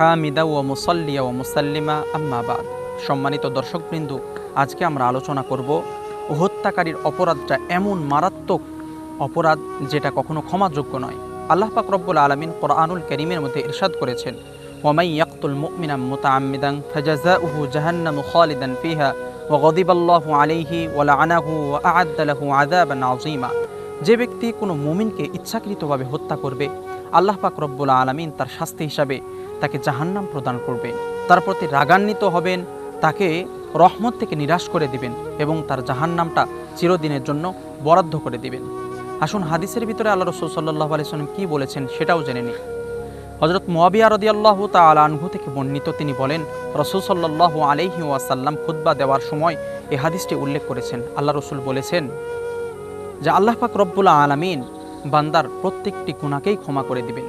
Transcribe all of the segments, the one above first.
হামিদা ও মুসল্লিয়া ও মুসাল্লিমা আম্মাবাদ সম্মানিত দর্শকবৃন্দ, আজকে আমরা আলোচনা করব হত্যাকারীর অপরাধটা এমন মারাত্মক অপরাধ যেটা কখনো ক্ষমাযোগ্য নয়। আল্লাহ পাক রব্বুল আলমিন কোরআনুল করিমের মধ্যে ইরশাদ করেছেন ওমাই ইয়াকতুল মুমিনাম মুতাআম্মিদান ফাজাযাউহু জাহান্নামু খালিদান ফিহা ওয়া গদিবাল্লাহু আলাইহি ওয়া লাআনাহু ওয়া আ'আদ্দা লাহু আযাবান আযীমা। যে ব্যক্তি কোনো মুমিনকে ইচ্ছাকৃতভাবে হত্যা করবে, আল্লাহ পাক রব্বুল আলমিন তার শাস্তি হিসাবে তাকে জাহান্নাম প্রদান করবেন। তার প্রতি রাগান্বিত হবেন, তাকে রহমত থেকে নিরাশ করে দিবেন এবং তার জাহান্নামটা চিরদিনের জন্য বরাদ্দ করে দিবেন। আসুন, হাদিসের ভিতরে আল্লাহ রসুল সাল্লাহ আলিয়াল্লাম কী বলেছেন সেটাও জেনে নিই। হজরত মোয়াবিয়া রদিয়াল্লাহ তাল আনহু থেকে বর্ণিত তিনি বলেন, রসুল সাল্লাহ আলহি ওয়াসাল্লাম খুদ্া দেওয়ার সময় এই হাদিসটি উল্লেখ করেছেন। আল্লাহ রসুল বলেছেন, যে আল্লাহ পাক রব্বুল আলমিন বান্দার প্রত্যেকটি গুণাকেই ক্ষমা করে দিবেন।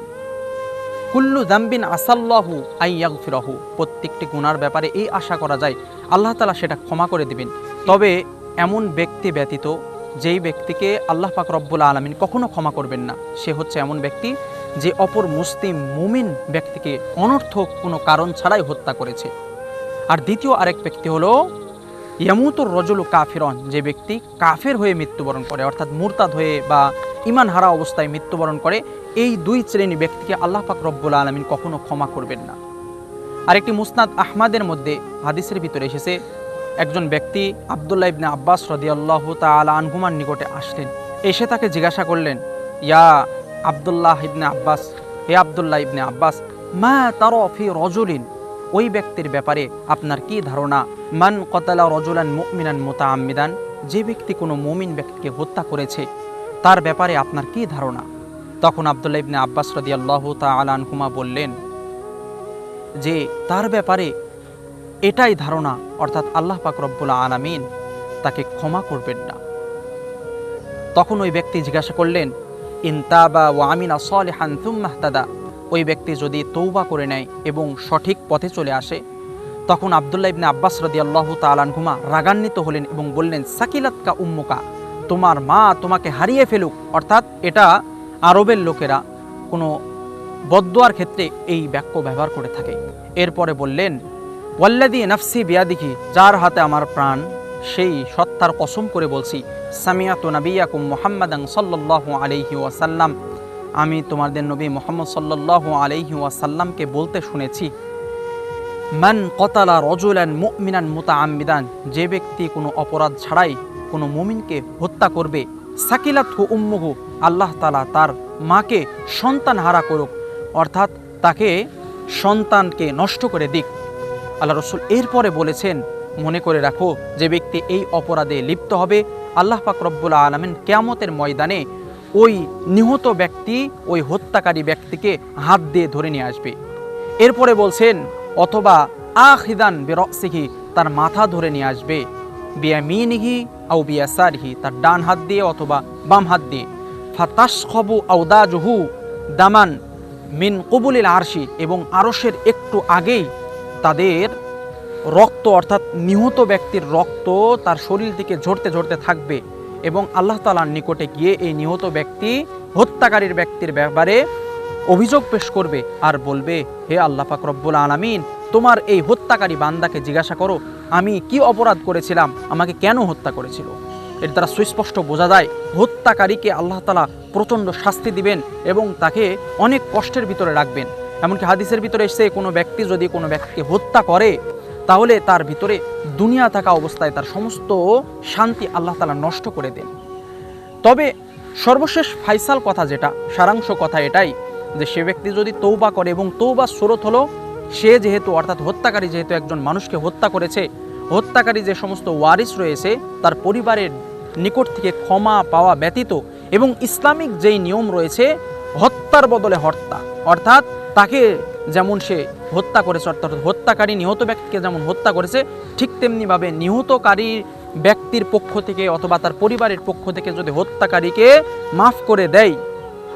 কুল্লু জাম্বিন আসাল্লাহু আইয়াগফিরাহু প্রত্যেকটি গুনার ব্যাপারে এই আশা করা যায়, আল্লাহ তালা সেটা ক্ষমা করে দিবেন। তবে এমন ব্যক্তি ব্যতীত যেই ব্যক্তিকে আল্লাহ পাক রব্বুল আলমিন কখনো ক্ষমা করবেন না, সে হচ্ছে এমন ব্যক্তি যে অপর মুসলিম মুমিন ব্যক্তিকে অনর্থক কোনো কারণ ছাড়াই হত্যা করেছে। আর দ্বিতীয় আরেক ব্যক্তি হলো ইয়ামুতুর রজলু কাফিরন, যে ব্যক্তি কাফের হয়ে মৃত্যুবরণ করে, অর্থাৎ মুরতাদ হয়ে বা ইমান হারা অবস্থায় মৃত্যুবরণ করে, এই দুই শ্রেণি ব্যক্তিকে আল্লাহ পাক রব্বুল আলমিন কখনো ক্ষমা করবেন না। আরেকটি মুসনাদ আহমাদের মধ্যে হাদিসের ভিতরে এসেছে, একজন ব্যক্তি আবদুল্লাহ ইবনে আব্বাস রদিয়াল্লাহ তালা আনহুমার নিকটে আসলেন। এসে তাকে জিজ্ঞাসা করলেন, ইয়া আবদুল্লাহ ইবনে আব্বাস, হে আবদুল্লাহ ইবনে আব্বাস, মা তার ফি রজুলিন? ওই ব্যক্তির ব্যাপারে আপনার কি ধারণা? মান কতালা রজুলান মুমিনান মোতা আম্মিদান যে ব্যক্তি কোনো মুমিন ব্যক্তিকে হত্যা করেছে তার ব্যাপারে আপনার কি ধারণা? তখন আবদুল্লাহ ইবনে আব্বাস রদিয়াল্লাহ তালা আনহুমা বললেন, যে তার ব্যাপারে এটাই ধারণা, অর্থাৎ আল্লাহ পাক রব্বুল আলামিন তাকে ক্ষমা করবেন না। তখন ওই ব্যক্তি জিজ্ঞাসা করলেন ইনতাবা ও আমিনা সলে সলেহান তুম্মাহতাদা ওই ব্যক্তি যদি তৌবা করে নেয় এবং সঠিক পথে চলে আসে, তখন আবদুল্লাহ ইবনে আব্বাস রদি আল্লাহ তালানহুমা রাগান্বিত হলেন এবং বললেন, সাকিলাতকা উম্মুকা? তোমার মা তোমাকে হারিয়ে ফেলুক, অর্থাৎ এটা আরবের লোকেরা কোনো বদোয়ার ক্ষেত্রে এই বাক্য ব্যবহার করে থাকে। এরপরে বললেন ওয়াল্লাদি নাফসি বিয়াদিকি যার হাতে আমার প্রাণ, সেই সত্তার কসম করে বলছি, সামিয়াত নাবিয়াকুম মোহাম্মদাং সাল্লাহ আলহি ওয়াসাল্লাম। আমি তোমাদের নবী মোহাম্মদ সাল্লাহ আলহি ওয়াসাল্লামকে বলতে শুনেছি, মান কতালা রজুলান মুমিনান মুতা আম্মিদান যে ব্যক্তি কোনো অপরাধ ছাড়াই কোনো মুমিনকে হত্যা করবে। সাকিলাত হু উম্মুহু, আল্লাহ তালা তার মাকে সন্তান হারা করুক, অর্থাৎ তাকে সন্তানকে নষ্ট করে দিক। আল্লাহ রসুল এরপরে বলেছেন, মনে করে রাখো, যে ব্যক্তি এই অপরাধে লিপ্ত হবে, আল্লাহ পাক রব্বুল আলমিন কেয়ামতের ময়দানে ওই নিহত ব্যক্তি, ওই হত্যাকারী ব্যক্তিকে হাত দিয়ে ধরে নিয়ে আসবে। এরপরে বলছেন, অথবা আখিদান বেরসিহি তার মাথা ধরে নিয়ে আসবে। বিয়ামিনিহি আউ বিয়াসারিহি, তার ডান হাত দিয়ে অথবা বাম হাত দিয়ে। ফাতাস খবু আউদাজহু দামান মিন কবুলিল আরশি, এবং আরশের একটু আগেই তাদের রক্ত, অর্থাৎ নিহত ব্যক্তির রক্ত তার শরীর থেকে ঝরতে ঝরতে থাকবে, এবং আল্লাহ তালার নিকটে গিয়ে এই নিহত ব্যক্তি হত্যাকারীর ব্যক্তির ব্যাপারে অভিযোগ পেশ করবে আর বলবে, হে আল্লাহ পাক রব্বুল আলামিন তোমার এই হত্যাকারী বান্দাকে জিজ্ঞাসা করো, আমি কি অপরাধ করেছিলাম? আমাকে কেন হত্যা করেছিল? এর দ্বারা সুস্পষ্ট বোঝা যায়, হত্যাকারীকে আল্লাহ তালা প্রচণ্ড শাস্তি দিবেন এবং তাকে অনেক কষ্টের ভিতরে রাখবেন। এমনকি হাদিসের ভিতরে এসে কোনো ব্যক্তি যদি কোনো ব্যক্তিকে হত্যা করে, তাহলে তার ভিতরে দুনিয়া থাকা অবস্থায় তার সমস্ত শান্তি আল্লাহ তালা নষ্ট করে দেন। তবে সর্বশেষ ফাইসাল কথা যেটা, সারাংশ কথা এটাই যে সে ব্যক্তি যদি তৌবা করে এবং তৌবা স্রোত হলো সে যেহেতু, অর্থাৎ হত্যাকারী যেহেতু একজন মানুষকে হত্যা করেছে, হত্যাকারী যে সমস্ত ওয়ারিস রয়েছে, তার পরিবারের নিকট থেকে ক্ষমা পাওয়া ব্যতীত এবং ইসলামিক যেই নিয়ম রয়েছে, হত্যার বদলে হত্যা। অর্থাৎ তাকে যেমন সে হত্যা করেছে, অর্থাৎ হত্যাকারী নিহত ব্যক্তিকে যেমন হত্যা করেছে, ঠিক তেমনিভাবে নিহতকারী ব্যক্তির পক্ষ থেকে অথবা তার পরিবারের পক্ষ থেকে যদি হত্যাকারীকে মাফ করে দেয়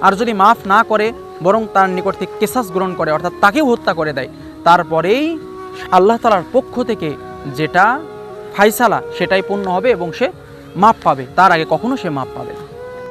আর যদি মাফ না করে, বরং তার নিকট থেকে কেসাস গ্রহণ করে, অর্থাৎ তাকেও হত্যা করে দেয়, তারপরেই আল্লাহ তালার পক্ষ থেকে যেটা ফাইসালা সেটাই পূর্ণ হবে এবং সে মাপ পাবে। তার আগে কখনো সে মাপ পাবে